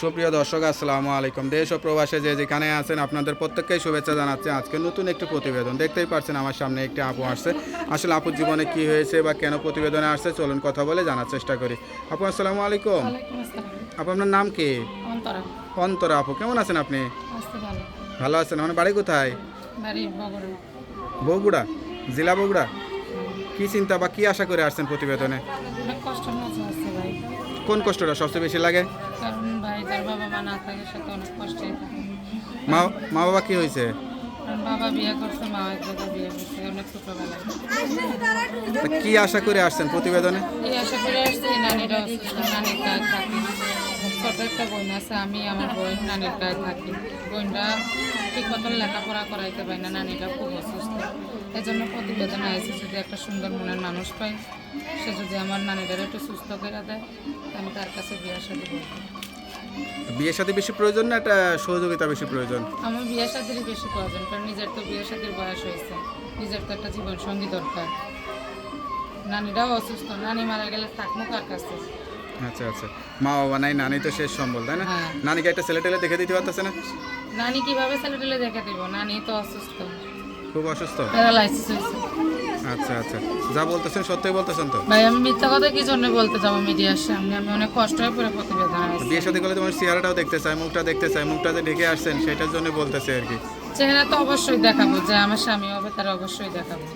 সুপ্রিয় দর্শক আসসালামু আলাইকুম। দেশ ও প্রবাসে যে যেখানে আছেন আপনাদের প্রত্যেককেই শুভেচ্ছা জানাচ্ছি। আজকে নতুন একটি প্রতিবেদন। দেখতেই পারছেন আমার সামনে একটি আপু আসছে। আসলে আপুর জীবনে কি হয়েছে বা কেন প্রতিবেদনে আসছে চলুন কথা বলে জানার চেষ্টা করি। আপু আসসালামু আলাইকুম। আপু আপনার নাম কি? অন্তরা। আপু কেমন আছেন আপনি? ভালো। আছেন। আমার বাড়ি কোথায়? বগুড়া। জেলা বগুড়া? কি চিন্তা বা কি আশা করে আসছেন প্রতিবেদনে? কোন কষ্টটা সবচেয়ে বেশি লাগে? কারণ ভাই তার বাবা মা না থাকে সে তো অনেক কষ্টে মা মা বাবা কি হয়েছে? বাবা বিয়ে করছে মা এক জায়গায় বিয়ে করছে অনেক ছোটবেলায়। তা কি আশা করে আসছেন প্রতিবেদনে? এই আশা করে আসছে নানিরা অসুস্থ নানির গায়ে থাকি। ছোট একটা বোন আছে আমি আমার বোন নানির গায়ে থাকি। বোনটা ঠিক মতন লেখাপড়া করাইতে পারি না নানিটা খুব অসুস্থ। এই জন্য প্রতিবেদন আছে যদি একটা সুন্দর মনের মানুষ পাই সে যদি আমার নানিটার একটু সুস্থ করে দেয় আমি তার কাছে বিয়ে শাদি করব বিয়ের সাথে বেশি প্রয়োজন না একটা সহযোগিতা বেশি প্রয়োজন? আমার বিয়ের শাদিরই বেশি প্রয়োজন কারণ নিজের তো বিয়ের সাথে বয়স হয়েছে। নিজের তো একটা জীবন সঙ্গী দরকার। নানিটাও অসুস্থ নানি মারা গেলে থাকব কার কাছে? আচ্ছা আচ্ছা। মা বাবা নাই নানি তো শেষ সম্বল তাই না? হ্যাঁ। নানিকে একটা ছেলে টেলে দেখে দিতে পারতেছে না? নানি কীভাবে ছেলে টেলে দেখে দিব? নানি তো অসুস্থ। খুব অসুস্থ? প্যারালাইসিস হয়েছে। আচ্ছা আচ্ছা। যা বলতেছেন সত্যি বলতেছেন তো? ভাই আমি মিথ্যা কথা কি জন্য বলতে যাব মিডিয়ার সামনে? আমি অনেক কষ্ট হয়ে পড়ে প্রতিবেদন বিয়ের সাথে করলে তোমার চেহারাটাও দেখতে চাই মুখটা দেখতে চাই মুখটা যে ঢেকে আসছেন সেটার জন্য বলতেছে আর কি। চেহারা তো অবশ্যই দেখাবো যে আমার স্বামী হবে তারা অবশ্যই দেখাবো।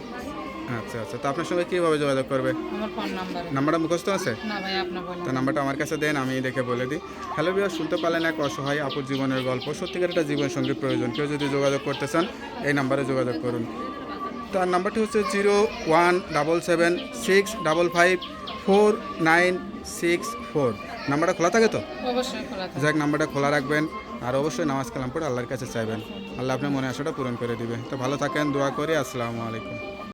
আচ্ছা আচ্ছা। তো আপনার সঙ্গে কীভাবে যোগাযোগ করবে? আমার ফোন নাম্বারে। নাম্বারটা মুখস্থ আছে? না ভাই আপনার বলেন। তো নাম্বারটা আমার কাছে দেন আমি দেখে বলে দিই। হ্যালো বিয়ার শুনতে পারলেন এক অসহায় আপুর জীবনের গল্প। সত্যিকার একটা জীবন সঙ্গী প্রয়োজন। কেউ যদি যোগাযোগ করতে চান এই নাম্বারে যোগাযোগ করুন। তার নাম্বারটি হচ্ছে zero one double seven six double five four nine six four. নাম্বারটা খোলা থাকে তো? অবশ্যই খোলা যাক নাম্বারটা খোলা রাখবেন। আর অবশ্যই নামাজ কালাম পড়ে আল্লাহর কাছে চাইবেন। আল্লাহ আপনার মনে আশাটা পূরণ করে দিবে। তো ভালো থাকেন দোয়া করে। আসসালামু আলাইকুম।